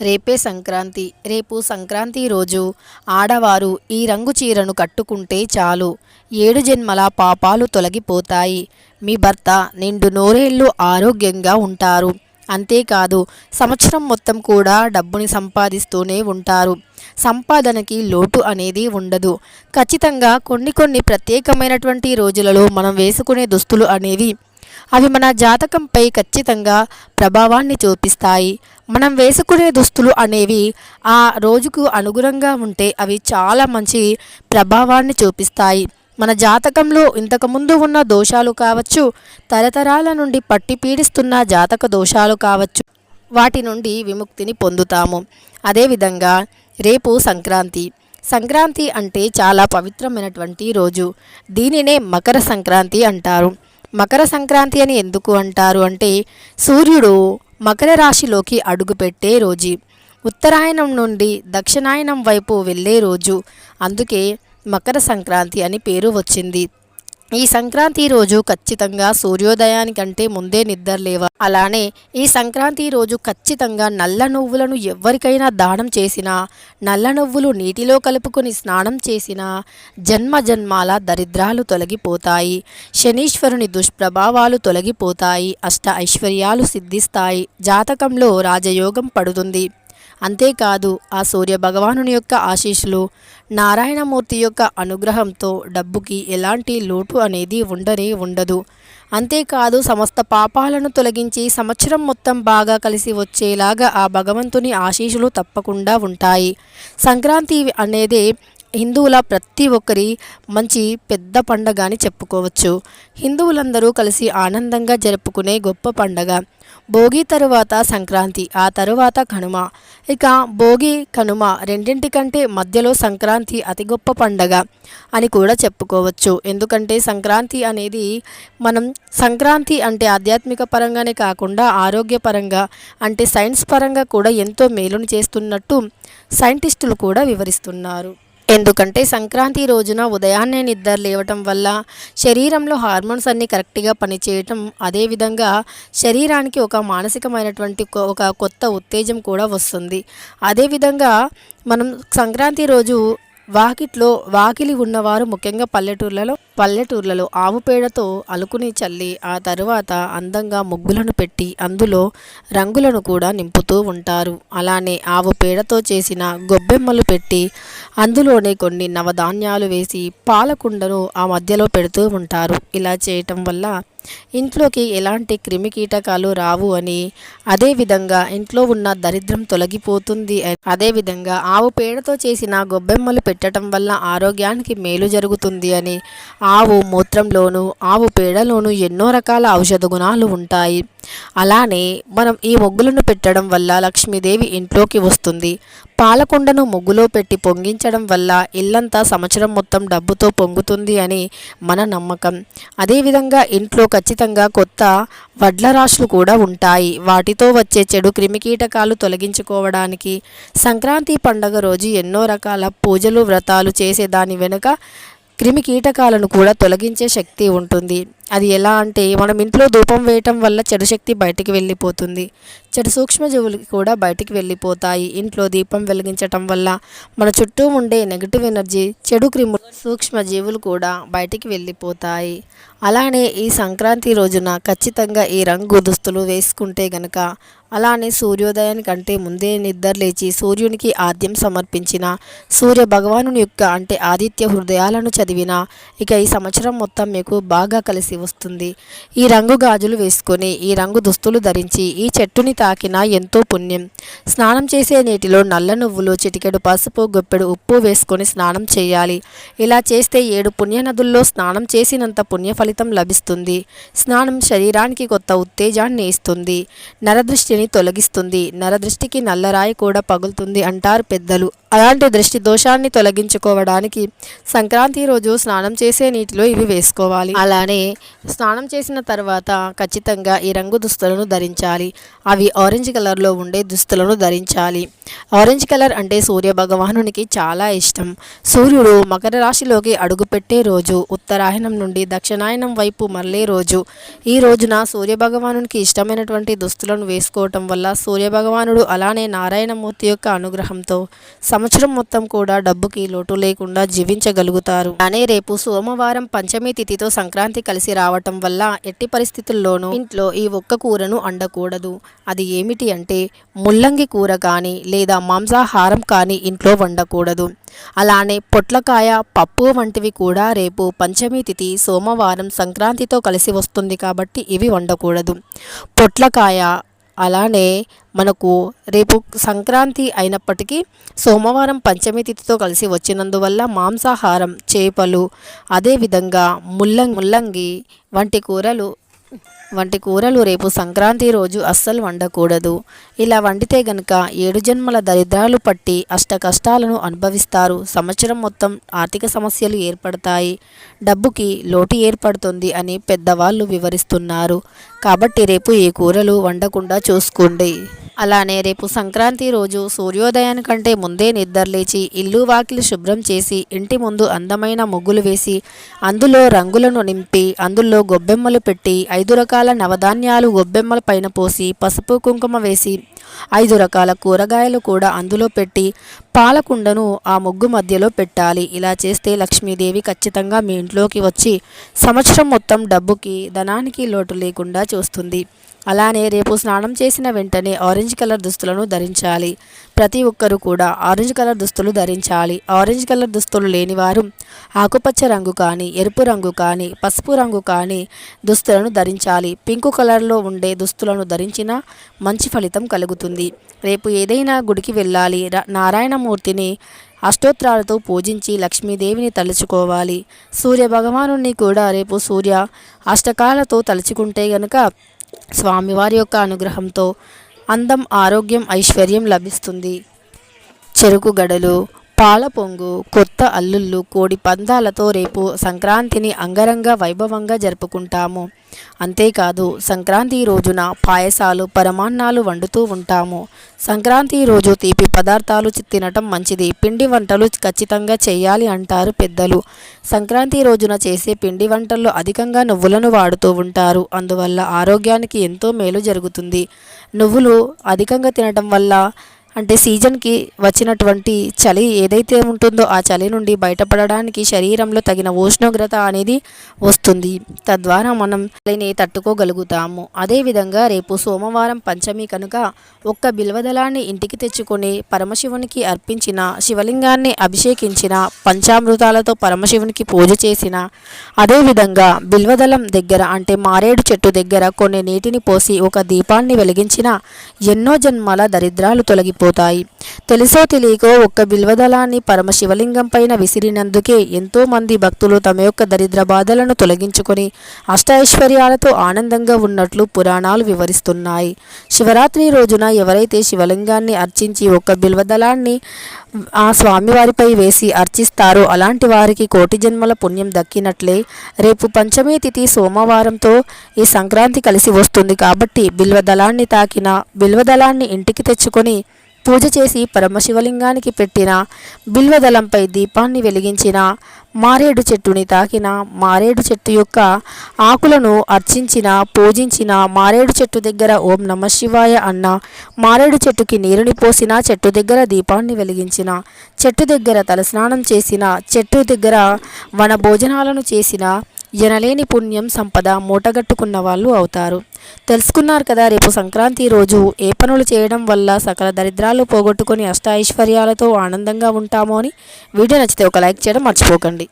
రేపే సంక్రాంతి. రేపు సంక్రాంతి రోజు ఆడవారు ఈ రంగు చీరను కట్టుకుంటే చాలు. ఏడు జన్మల పాపాలు తొలగిపోతాయి. మీ భర్త నిండు నూరేళ్ళు ఆరోగ్యంగా ఉంటారు. అంతేకాదు సంవత్సరం మొత్తం కూడా డబ్బుని సంపాదిస్తూనే ఉంటారు. సంపాదనకి లోటు అనేది ఉండదు. ఖచ్చితంగా కొన్ని కొన్ని ప్రత్యేకమైనటువంటి రోజులలో మనం వేసుకునే దుస్తులు అనేవి అవి మన జాతకంపై ఖచ్చితంగా ప్రభావాన్ని చూపిస్తాయి. మనం వేసుకునే దుస్తులు అనేవి ఆ రోజుకు అనుగుణంగా ఉంటే అవి చాలా మంచి ప్రభావాన్ని చూపిస్తాయి. మన జాతకంలో ఇంతకుముందు ఉన్న దోషాలు కావచ్చు తరతరాల నుండి పట్టి పీడిస్తున్న జాతక దోషాలు కావచ్చు వాటి నుండి విముక్తిని పొందుతాము. అదేవిధంగా రేపు సంక్రాంతి. సంక్రాంతి అంటే చాలా పవిత్రమైనటువంటి రోజు. దీనినే మకర సంక్రాంతి అంటారు. మకర సంక్రాంతి అని ఎందుకు అంటారు అంటే సూర్యుడు మకర రాశిలోకి అడుగుపెట్టే రోజు. ఉత్తరాయణం నుండి దక్షిణాయనం వైపు వెళ్ళే రోజు. అందుకే మకర సంక్రాంతి అని పేరు వచ్చింది. ఈ సంక్రాంతి రోజు ఖచ్చితంగా సూర్యోదయానికంటే ముందే నిద్ర లేవ అలానే ఈ సంక్రాంతి రోజు ఖచ్చితంగా నల్ల నువ్వులను ఎవరికైనా దానం చేసినా నల్ల నువ్వులు నీటిలో కలుపుకొని స్నానం చేసినా జన్మ జన్మాల దరిద్రాలు తొలగిపోతాయి. శనీశ్వరుని దుష్ప్రభావాలు తొలగిపోతాయి. అష్ట ఐశ్వర్యాలు సిద్ధిస్తాయి. జాతకంలో రాజయోగం పడుతుంది. అంతేకాదు ఆ సూర్య భగవానుని యొక్క ఆశీస్సులు నారాయణమూర్తి యొక్క అనుగ్రహంతో డబ్బుకి ఎలాంటి లోటు అనేది ఉండనే ఉండదు. అంతేకాదు సమస్త పాపాలను తొలగించి సంవత్సరం మొత్తం బాగా కలిసి వచ్చేలాగా ఆ భగవంతుని ఆశీస్సులు తప్పకుండా ఉంటాయి. సంక్రాంతి అనేది హిందువుల ప్రతి ఒక్కరి మంచి పెద్ద పండగ అని చెప్పుకోవచ్చు. హిందువులందరూ కలిసి ఆనందంగా జరుపుకునే గొప్ప పండగ. భోగి తరువాత సంక్రాంతి ఆ తరువాత కనుమ. ఇక భోగి కనుమ రెండింటికంటే మధ్యలో సంక్రాంతి అతి గొప్ప పండగ అని కూడా చెప్పుకోవచ్చు. ఎందుకంటే సంక్రాంతి అనేది మనం సంక్రాంతి అంటే ఆధ్యాత్మిక పరంగానే కాకుండా ఆరోగ్యపరంగా అంటే సైన్స్ పరంగా కూడా ఎంతో మేలును చేస్తున్నట్టు సైంటిస్టులు కూడా వివరిస్తున్నారు. ఎందుకంటే సంక్రాంతి రోజున ఉదయాన్నే నిద్ర లేవటం వల్ల శరీరంలో హార్మోన్స్ అన్నీ కరెక్ట్గా పనిచేయటం అదేవిధంగా శరీరానికి ఒక మానసికమైనటువంటి కొ- ఒక కొత్త ఉత్తేజం కూడా వస్తుంది. అదేవిధంగా మనం సంక్రాంతి రోజు వాకిట్లో వాకిలి ఉన్నవారు ముఖ్యంగా పల్లెటూర్లలో పల్లెటూర్లలో ఆవు పేడతో అలుకుని చల్లి ఆ తరువాత అందంగా ముగ్గులను పెట్టి అందులో రంగులను కూడా నింపుతూ ఉంటారు. అలానే ఆవు పేడతో చేసిన గొబ్బెమ్మలు పెట్టి అందులోనే కొన్ని నవధాన్యాలు వేసి పాలకుండను ఆ మధ్యలో పెడుతూ ఉంటారు. ఇలా చేయటం వల్ల ఇంట్లోకి ఎలాంటి క్రిమి కీటకాలు రావు అని అదేవిధంగా ఇంట్లో ఉన్న దరిద్రం తొలగిపోతుంది అని. అదేవిధంగా ఆవు పేడతో చేసిన గొబ్బెమ్మలు పెట్టడం వల్ల ఆరోగ్యానికి మేలు జరుగుతుంది అని ఆవు మూత్రంలోను ఆవు పేడలోను ఎన్నో రకాల ఔషధ గుణాలు ఉంటాయి. అలానే మనం ఈ ముగ్గులను పెట్టడం వల్ల లక్ష్మీదేవి ఇంట్లోకి వస్తుంది. పాలకుండను ముగ్గులో పెట్టి పొంగించడం వల్ల ఇల్లంతా సంవత్సరం మొత్తం డబ్బుతో పొంగుతుంది అని మన నమ్మకం. అదేవిధంగా ఇంట్లో ఖచ్చితంగా కొత్త వడ్ల రాశులు కూడా ఉంటాయి. వాటితో వచ్చే చెడు క్రిమికీటకాలు తొలగించుకోవడానికి సంక్రాంతి పండగ రోజు ఎన్నో రకాల పూజలు వ్రతాలు చేసే దాని వెనుక క్రిమికీటకాలను కూడా తొలగించే శక్తి ఉంటుంది. అది ఎలా అంటే మనం ఇంట్లో ధూపం వేయటం వల్ల చెడు శక్తి బయటికి వెళ్ళిపోతుంది. చెడు సూక్ష్మజీవులు కూడా బయటికి వెళ్ళిపోతాయి. ఇంట్లో దీపం వెలిగించటం వల్ల మన చుట్టూ ఉండే నెగిటివ్ ఎనర్జీ చెడు క్రిము సూక్ష్మజీవులు కూడా బయటికి వెళ్ళిపోతాయి. అలానే ఈ సంక్రాంతి రోజున ఖచ్చితంగా ఈ రంగు దుస్తులు వేసుకుంటే గనక అలానే సూర్యోదయానికంటే ముందే నిద్ర లేచి సూర్యునికి ఆద్యం సమర్పించిన సూర్య భగవానుని యొక్క అంటే ఆదిత్య హృదయాలను చదివిన ఇక ఈ సంవత్సరం మొత్తం మీకు బాగా కలిసి వస్తుంది ఈ రంగు గాజులు వేసుకొని ఈ రంగు దుస్తులు ధరించి ఈ చెట్టుని తాకినా ఎంతో పుణ్యం. స్నానం చేసే నీటిలో నల్ల నువ్వులు చిటికెడు పసుపు గొప్పెడు ఉప్పు వేసుకొని స్నానం చేయాలి. ఇలా చేస్తే ఏడు పుణ్య నదుల్లో స్నానం చేసినంత పుణ్య ఫలితం లభిస్తుంది. స్నానం శరీరానికి కొత్త ఉత్తేజాన్ని ఇస్తుంది. నరదృష్టిని తొలగిస్తుంది. నరదృష్టికి నల్లరాయి కూడా పగులుతుంది అంటారు పెద్దలు. అలాంటి దృష్టి దోషాన్ని తొలగించుకోవడానికి సంక్రాంతి రోజు స్నానం చేసే నీటిలో ఇవి వేసుకోవాలి. అలానే స్నానం చేసిన తర్వాత ఖచ్చితంగా ఈ రంగు దుస్తులను ధరించాలి. అవి ఆరెంజ్ కలర్లో ఉండే దుస్తులను ధరించాలి. ఆరెంజ్ కలర్ అంటే సూర్య భగవానునికి చాలా ఇష్టం. సూర్యుడు మకర రాశిలోకి అడుగుపెట్టే రోజు ఉత్తరాయణం నుండి దక్షిణాయనం వైపు మళ్ళే రోజు. ఈ రోజున సూర్య భగవానునికి ఇష్టమైనటువంటి దుస్తులను వేసుకోవటం వల్ల సూర్య భగవానుడు అలానే నారాయణమూర్తి యొక్క అనుగ్రహంతో సంవత్సరం మొత్తం కూడా డబ్బుకి లోటు లేకుండా జీవించగలుగుతారు. అనే రేపు సోమవారం పంచమి తిథితో సంక్రాంతి కలిసి రావటం వల్ల ఎట్టి పరిస్థితుల్లోనూ ఇంట్లో ఈ ఒక్క కూరను అండకూడదు. అది ఏమిటి అంటే ముల్లంగి కూర కానీ లేదా మాంసాహారం కానీ ఇంట్లో వండకూడదు. అలానే పొట్లకాయ పప్పు వంటివి కూడా రేపు పంచమి తిథి సోమవారం సంక్రాంతితో కలిసి వస్తుంది కాబట్టి ఇవి వండకూడదు. పొట్లకాయ అలానే మనకు రేపు సంక్రాంతి అయినప్పటికీ సోమవారం పంచమి తిథితో కలిసి వచ్చినందువల్ల మాంసాహారం చేపలు అదేవిధంగా ముల్లం ముల్లంగి వంటి కూరలు వంటి కూరలు రేపు సంక్రాంతి రోజు అస్సలు వండకూడదు. ఇలా వండితే గనుక ఏడు జన్మల దరిద్రాలు పట్టి అష్ట కష్టాలను అనుభవిస్తారు. సంవత్సరం మొత్తం ఆర్థిక సమస్యలు ఏర్పడతాయి. డబ్బుకి లోటు ఏర్పడుతుంది అని పెద్దవాళ్ళు వివరిస్తున్నారు. కాబట్టి రేపు ఈ కూరలు వండకుండా చూసుకోండి. అలానే రేపు సంక్రాంతి రోజు సూర్యోదయానికంటే ముందే నిద్రలేచి ఇల్లు వాకిలి శుభ్రం చేసి ఇంటి ముందు అందమైన ముగ్గులు వేసి అందులో రంగులను నింపి అందులో గొబ్బెమ్మలు పెట్టి ఐదు రకాల నవధాన్యాలు గొబ్బెమ్మల పైన పోసి పసుపు కుంకుమ వేసి ఐదు రకాల కూరగాయలు కూడా అందులో పెట్టి పాలకుండను ఆ ముగ్గు మధ్యలో పెట్టాలి. ఇలా చేస్తే లక్ష్మీదేవి ఖచ్చితంగా మీ ఇంట్లోకి వచ్చి సంవత్సరం మొత్తం డబ్బుకి ధనానికి లోటు లేకుండా చూస్తుంది. అలానే రేపు స్నానం చేసిన వెంటనే ఆరెంజ్ కలర్ దుస్తులను ధరించాలి. ప్రతి ఒక్కరూ కూడా ఆరెంజ్ కలర్ దుస్తులు ధరించాలి. ఆరెంజ్ కలర్ దుస్తులు లేనివారు ఆకుపచ్చ రంగు కానీ ఎరుపు రంగు కానీ పసుపు రంగు కానీ దుస్తులను ధరించాలి. పింకు కలర్లో ఉండే దుస్తులను ధరించినా మంచి ఫలితం కలుగుతుంది. రేపు ఏదైనా గుడికి వెళ్ళాలి. నారాయణమూర్తిని అష్టోత్రాలతో పూజించి లక్ష్మీదేవిని తలుచుకోవాలి. సూర్య భగవాను కూడా రేపు సూర్య అష్టకాలతో తలుచుకుంటే గనుక స్వామివారి యొక్క అనుగ్రహంతో అందం ఆరోగ్యం ఐశ్వర్యం లభిస్తుంది. చెరుకు గడలు పాల పొంగు కొత్త అల్లుళ్ళు కోడి పందాలతో రేపు సంక్రాంతిని అంగరంగ వైభవంగా జరుపుకుంటాము. అంతేకాదు సంక్రాంతి రోజున పాయసాలు పరమాన్నాలు వండుతూ ఉంటాము. సంక్రాంతి రోజు తీపి పదార్థాలు తినటం మంచిది. పిండి వంటలు ఖచ్చితంగా చేయాలి అంటారు పెద్దలు. సంక్రాంతి రోజున చేసే పిండి వంటల్లో అధికంగా నువ్వులను వాడుతూ ఉంటారు. అందువల్ల ఆరోగ్యానికి ఎంతో మేలు జరుగుతుంది. నువ్వులు అధికంగా తినటం వల్ల అంటే సీజన్కి వచ్చినటువంటి చలి ఏదైతే ఉంటుందో ఆ చలి నుండి బయటపడడానికి శరీరంలో తగిన ఉష్ణోగ్రత అనేది వస్తుంది. తద్వారా మనం చలిని తట్టుకోగలుగుతాము. అదేవిధంగా రేపు సోమవారం పంచమి కనుక ఒక్క బిల్వదళాన్ని ఇంటికి తెచ్చుకొని పరమశివునికి అర్పించిన శివలింగాన్ని అభిషేకించిన పంచామృతాలతో పరమశివునికి పూజ చేసిన అదేవిధంగా బిల్వదళం దగ్గర అంటే మారేడు చెట్టు దగ్గర కొన్ని నీటిని పోసి ఒక దీపాన్ని వెలిగించిన ఎన్నో జన్మల దరిద్రాలు తొలగిపో పోతాయి తెలుసో తెలియకో ఒక్క బిల్వదళాన్ని పరమశివలింగం పైన విసిరినందుకే ఎంతో మంది భక్తులు తమ యొక్క దరిద్ర బాధలను తొలగించుకొని అష్టైశ్వర్యాలతో ఆనందంగా ఉన్నట్లు పురాణాలు వివరిస్తున్నాయి. శివరాత్రి రోజున ఎవరైతే శివలింగాన్ని అర్చించి ఒక్క బిల్వదళాన్ని ఆ స్వామివారిపై వేసి అర్చిస్తారో అలాంటి వారికి కోటి జన్మల పుణ్యం దక్కినట్లే. రేపు పంచమీ తిథి సోమవారంతో ఈ సంక్రాంతి కలిసి వస్తుంది కాబట్టి బిల్వదళాన్ని తాకిన బిల్వదళాన్ని ఇంటికి తెచ్చుకొని పూజ చేసి పరమశివలింగానికి పెట్టిన బిల్వదళంపై దీపాన్ని వెలిగించిన మారేడు చెట్టుని తాకిన మారేడు చెట్టు యొక్క ఆకులను అర్చించిన పూజించిన మారేడు చెట్టు దగ్గర ఓం నమ శివాయ అన్న మారేడు చెట్టుకి నీరుని పోసిన చెట్టు దగ్గర దీపాన్ని వెలిగించిన చెట్టు దగ్గర తలస్నానం చేసిన చెట్టు దగ్గర వన భోజనాలను చేసిన ఎనలేని పుణ్యం సంపద మూటగట్టుకున్న వాళ్ళు అవుతారు. తెలుసుకున్నారు కదా రేపు సంక్రాంతి రోజు ఏ పనులు చేయడం వల్ల సకల దరిద్రాలు పోగొట్టుకొని అష్ట ఐశ్వర్యాలతో ఆనందంగా ఉంటామో అని? వీడియో నచ్చితే ఒక లైక్ చేయడం మర్చిపోకండి.